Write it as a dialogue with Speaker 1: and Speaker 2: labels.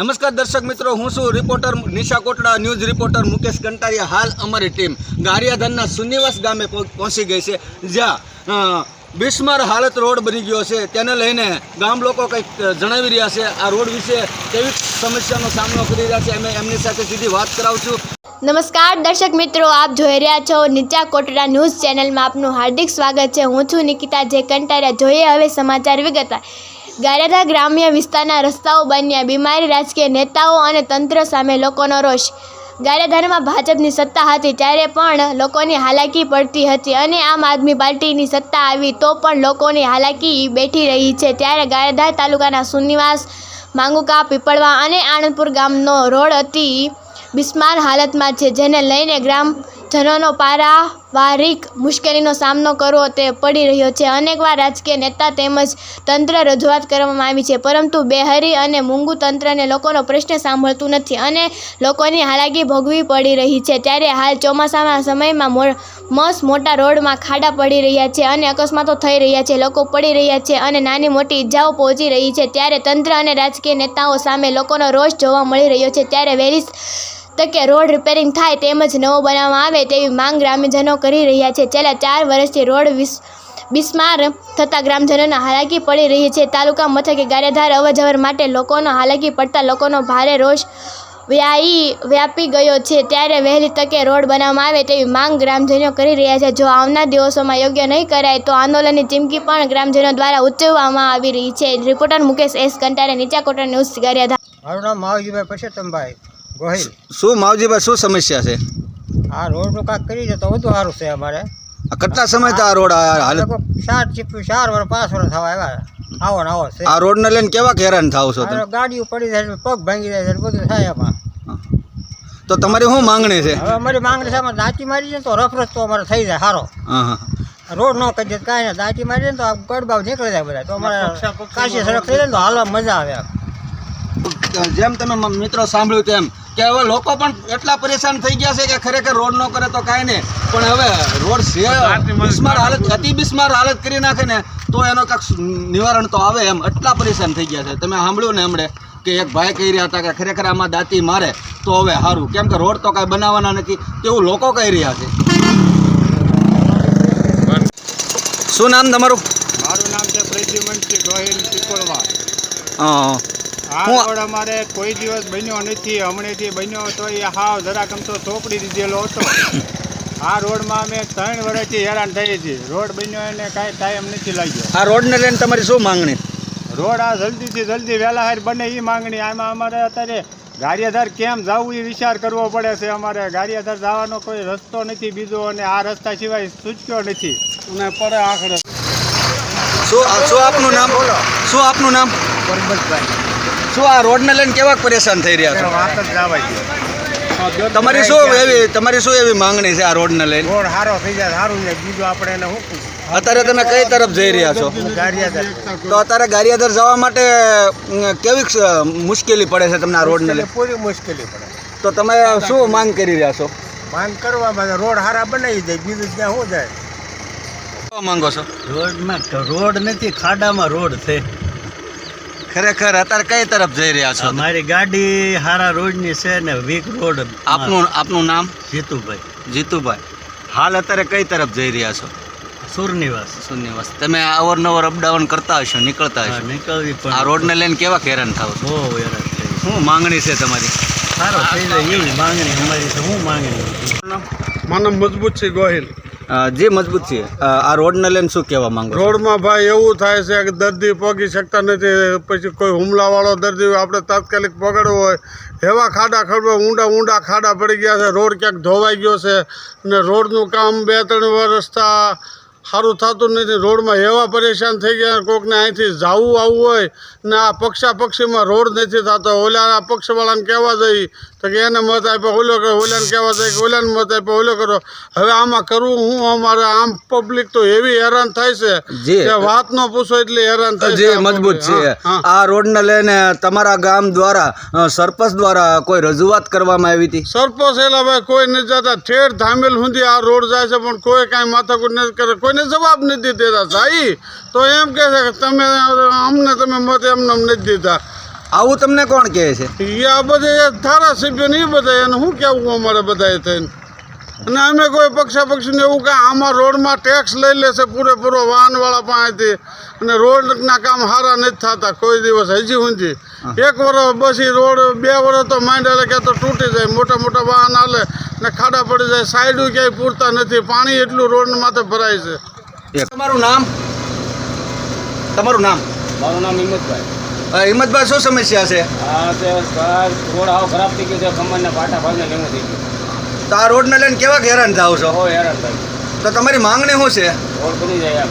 Speaker 1: નમસ્કાર દર્શક મિત્રો, હું છું reporter Nisha Kotda, news reporter Mukesh Kantaria. હાલ અમારી ટીમ ગારિયાધનના સુનિવાસ ગામે પહોંચી ગઈ છે, જ્યાં બિસ્માર હાલત રોડ બની ગયો છે. તેને લઈને ગામ લોકો કંઈક જણાવી રહ્યા છે. આ રોડ વિશે કેવી સમસ્યાનો સામનો કરી રહ્યા છે, અમે એમની સાથે સીધી વાત કરાવશું.
Speaker 2: નમસ્કાર દર્શક મિત્રો, આપ જોઈ રહ્યા છો નીચા કોટડા ન્યૂઝ ચેનલમાં આપનું હાર્દિક સ્વાગત છે. હું છું નિકિતા જે કંટારિયા. જોઈએ હવે સમાચાર વિગતવાર. ગારિયાધા ગ્રામ્ય વિસ્તારના રસ્તાઓ બન્યા. બીમારી રાજકીય નેતાઓ અને તંત્ર સામે લોકોનો રોષ. ગારેધારમાં ભાજપની સત્તા હતી ત્યારે પણ લોકોની હાલાકી પડતી હતી અને આમ આદમી પાર્ટીની સત્તા આવી તો પણ લોકોની હાલાકી બેઠી રહી છે. ત્યારે ગારિયાધાર તાલુકાના સુનિવાસ, માંગુકા, પીપળવા અને આણંદપુર ગામનો રોડ અતિ બિસ્માર હાલતમાં છે, જેને લઈને ગ્રામજનોનો પારાવારિક મુશ્કેલીનો સામનો કરવો તે પડી રહ્યો છે. અનેકવાર રાજકીય નેતા તેમજ તંત્ર રજૂઆત કરવામાં આવી છે, પરંતુ બેહરી અને મૂંગુ તંત્રને લોકોનો પ્રશ્ન સાંભળતું નથી અને લોકોની હાલાકી ભોગવી પડી રહી છે. ત્યારે હાલ ચોમાસાના સમયમાં મો મસ્ત મોટા રોડમાં ખાડા પડી રહ્યા છે અને અકસ્માતો થઈ રહ્યા છે, લોકો પડી રહ્યા છે અને નાની મોટી ઈજાઓ પહોંચી રહી છે. ત્યારે તંત્ર અને રાજકીય નેતાઓ સામે લોકોનો રોષ જોવા મળી રહ્યો છે. ત્યારે વહેલી તકે રોડ રિપેરિંગ થાય તેમજ નવો બનાવવામાં આવે તેવી માંગ ગ્રામ્યજનો કરી રહ્યા છે. છેલ્લા ચાર વર્ષથી રોડ વિસ, બિસ્માર થતાં ગ્રામજનોને હાલાકી પડી રહી છે. તાલુકા મથકે ગારિયાધાર અવરજવર માટે લોકોનો હાલાકી પડતા લોકોનો ભારે રોષ વ્યાયી વ્યાપી ગયો છે. ત્યારે વહેલી તકે રોડ બનાવવામાં આવે તેવી માંગ ગ્રામજનો કરી રહ્યા છે. જો આવનાર દિવસોમાં યોગ્ય નહીં કરાય તો આંદોલનની ચીમકી પણ ગ્રામજનો દ્વારા ઉચ્ચવવામાં આવી રહી છે. રિપોર્ટર મુકેશ એસ કંટારે નીચા કોટર ન્યૂઝ ગારિયાધાર.
Speaker 3: મારું નામ માવજીભાઈ પરસોત્તમભાઈ. ગોહિલ
Speaker 1: શું માવજીભાઈ શું સમસ્યા છે?
Speaker 3: આ રોડનું કાંક કરી દે તો વધુ સારું છે અમારે.
Speaker 1: આ કેટલા સમયથી આ રોડ આ હાલત
Speaker 3: ચાર ચીપ્યું ચાર વર્ષ પાંચ વર્ષ થવા આવ્યા. આવો ને આવો છે.
Speaker 1: આ રોડને લઈને કેવા હેરાન થાવ છો તમે?
Speaker 3: ગાડીઓ પડી જાય છે, પગ ભાંગી જાય છે બધું થાય એમાં.
Speaker 1: તો તમારી શું માંગણી છે?
Speaker 3: હવે અમારી માંગણી છે આમાં દાંતી મારી જાય તો રફ રસ્તો અમારે થઈ જાય સારો
Speaker 1: હા હા.
Speaker 3: રોડ ન કરી દે કાંઈ નહીં દાંતી મારી જાય ને તો આ ગડબાવ નીકળી જાય બધા. તો અમારે કાશી સડક થઈ જાય ને તો હાલવા મજા આવે
Speaker 1: જેમ તમે મિત્રો સાંભળ્યું તેમ કે હવે લોકો પણ એટલા પરેશાન થઈ ગયા છે કે ખરેખર રોડ ન કરે તો કાંઈ નહીં. પણ હવે રોડ છે બિસ્માર હાલત અતિ બિસ્માર હાલત કરી નાખે ને તો એનો કાંક નિવારણ તો આવે એમ. એટલા પરેશાન થઈ ગયા છે. તમે સાંભળ્યું ને હમણે કે એક ભાઈ કહી રહ્યા હતા કે ખરેખર આમાં દાંતી મારે તો હવે સારું કેમ કે રોડ તો કાંઈ બનાવવાના નથી તેવું લોકો કહી રહ્યા છે. શું નામ તમારું?
Speaker 4: મારું નામ છે પ્રદ્યુમનસિંહ ગોહિલ
Speaker 1: હા હું-
Speaker 4: રોડ અમારે કોઈ દિવસ બન્યો નથી હમણેથી બન્યો તો એ હાવ જરાક તો ચોપડી દીધેલો હતો. આ રોડમાં અમે ત્રણ વર્ષથી હેરાન થઈએ છીએ. રોડ બન્યો એને કાંઈ ટાઈમ નથી લાગ્યો.
Speaker 1: આ રોડને લઈને તમારી શું માંગણી?
Speaker 4: રોડ આ જલ્દીથી જલ્દી વહેલા હાર બને એ માંગણી. આમાં અમારે અત્યારે ગારિયાધાર કેમ જવું એ વિચાર કરવો પડે છે અમારે. ગારિયાધાર જવાનો કોઈ રસ્તો નથી બીજો અને આ રસ્તા સિવાય સૂચક્યો નથી. અને પડે આખરે.
Speaker 1: શું શું આપનું નામ? શું આપનું નામ?
Speaker 3: પરબતભાઈ.
Speaker 1: શું આ રોડને લઈને કેવા પરેશાન થઈ રહ્યા છો? તમારી શું એવી તમારી શું એવી માંગણી છે આ રોડને લઈને?
Speaker 3: રોડ સારો થઈ જાય સારું ને બીજું આપણે એને શું
Speaker 1: અત્યારે તમે કઈ તરફ જઈ રહ્યા છો? તો અત્યારે ગારિયાદર જવા માટે કેવી મુશ્કેલી પડે છે તમને આ રોડને લઈને?
Speaker 3: પૂરી મુશ્કેલી પડે.
Speaker 1: તો તમે શું માંગ કરી રહ્યા છો?
Speaker 3: માંગ કરવામાં રોડ સારા બનાવી દે બીજું ત્યાં શું જાય?
Speaker 1: શું માંગો છો?
Speaker 5: રોડમાં રોડ નથી ખાડામાં રોડ છે.
Speaker 1: ખરેખર અત્યારે કઈ તરફ જઈ રહ્યા છો?
Speaker 5: મારી ગાડી હારા રોડની છે ને વીક રોડ
Speaker 1: આપનું આપનું નામ?
Speaker 5: જીતુભાઈ.
Speaker 1: જીતુભાઈ. હાલ અત્યારે કઈ તરફ જઈ રહ્યા છો?
Speaker 5: સુરનિવાસ.
Speaker 1: સુરનિવાસ. તમે અવારનવાર અપડાઉન કરતા હશો નીકળતા હશો.
Speaker 5: નીકળવી
Speaker 1: આ
Speaker 5: પણ
Speaker 1: રોડને લઈને કેવા હેરાન થાવ છો?
Speaker 5: બહુ હેરાન
Speaker 1: શું માંગણી છે તમારી?
Speaker 5: સારો થઈ જાય એવી માંગણી અમારી શું માંગણી
Speaker 4: માનવ મજબૂત છે ગોહિલ.
Speaker 1: જે મજબૂત છે. આ રોડને લઈને શું કહેવા માંગો
Speaker 4: રોડમાં ભાઈ એવું થાય છે કે દર્દી પહોંચી શકતા નથી, પછી કોઈ હુમલાવાળો દર્દી આપણે તાત્કાલિક પકડવો હોય. એવા ખાડા ખડવા ઊંડા ઊંડા ખાડા પડી ગયા છે, રોડ ક્યાંક ધોવાઈ ગયો છે. અને રોડનું કામ બે ત્રણ વર્ષતા સારું થતું નથી. રોડમાં એવા પરેશાન થઈ ગયા કોકને અહીંથી જાવું આવવું હોય, ને આ પક્ષા પક્ષીમાં રોડ નથી થતો. ઓલા પક્ષવાળાને કહેવા જઈ તો કે એને મત આપ્યો ઓલો કરો ઓલાને કહેવા જાય કે ઓલાને મત આપ્યો ઓલો કરો. હવે આમાં કરવું હું? અમારે આમ પબ્લિક તો એવી હેરાન થાય છે કે વાત ન પૂછો એટલે હેરાન થાય
Speaker 1: જે મજબૂત છે. આ રોડને લઈને તમારા ગામ દ્વારા સરપંચ દ્વારા કોઈ રજૂઆત કરવામાં આવી હતી?
Speaker 4: સરપંચ એલા ભાઈ કોઈ નથી જતા. ઠેર ધામેલ સુધી આ રોડ જાય છે પણ કોઈ કાંઈ માથાકૂટ નથી કરે. કોઈને જવાબ નથી દેતા. સાહી તો એમ કહે છે કે તમે અમને તમે મત એમને એમ નથી દીધા
Speaker 1: આવું તમને કોણ કહે છે?
Speaker 4: એ આ બધા ધારાસભ્ય ને એ બધા એને શું કહેવું અમારે બધાએ થઈને? અને અમે કોઈ પક્ષાપક્ષીને એવું કે આમાં રોડમાં ટેક્સ લઈ લેશે પૂરેપૂરો વાહનવાળા પાસેથી. અને રોડના કામ સારા નથી થતા કોઈ દિવસ હજી સુધી એક વર્ષ બસ રોડ બે વર્ષ તો માંડેલે કે તો તૂટી જાય મોટા મોટા વાહન હાલે ને ખાડા પડી જાય સાઈડું ક્યાંય પૂરતા નથી પાણી એટલું રોડ માથે ભરાય છે.
Speaker 1: તમારું નામ? તમારું નામ?
Speaker 5: મારું નામ હિંમતભાઈ.
Speaker 1: હિંમતભાઈ શું સમસ્યા છે?
Speaker 5: રોડ આવો ખરાબ થઈ ગયો છે કમરના પાટા ભાગને લેવું થઈ ગયું
Speaker 1: તો આ રોડને લઈને કેવા હેરાન થાવ છો?
Speaker 5: હેરાન થાય.
Speaker 1: તો તમારી માંગણી શું છે?
Speaker 5: રોડ બની જાય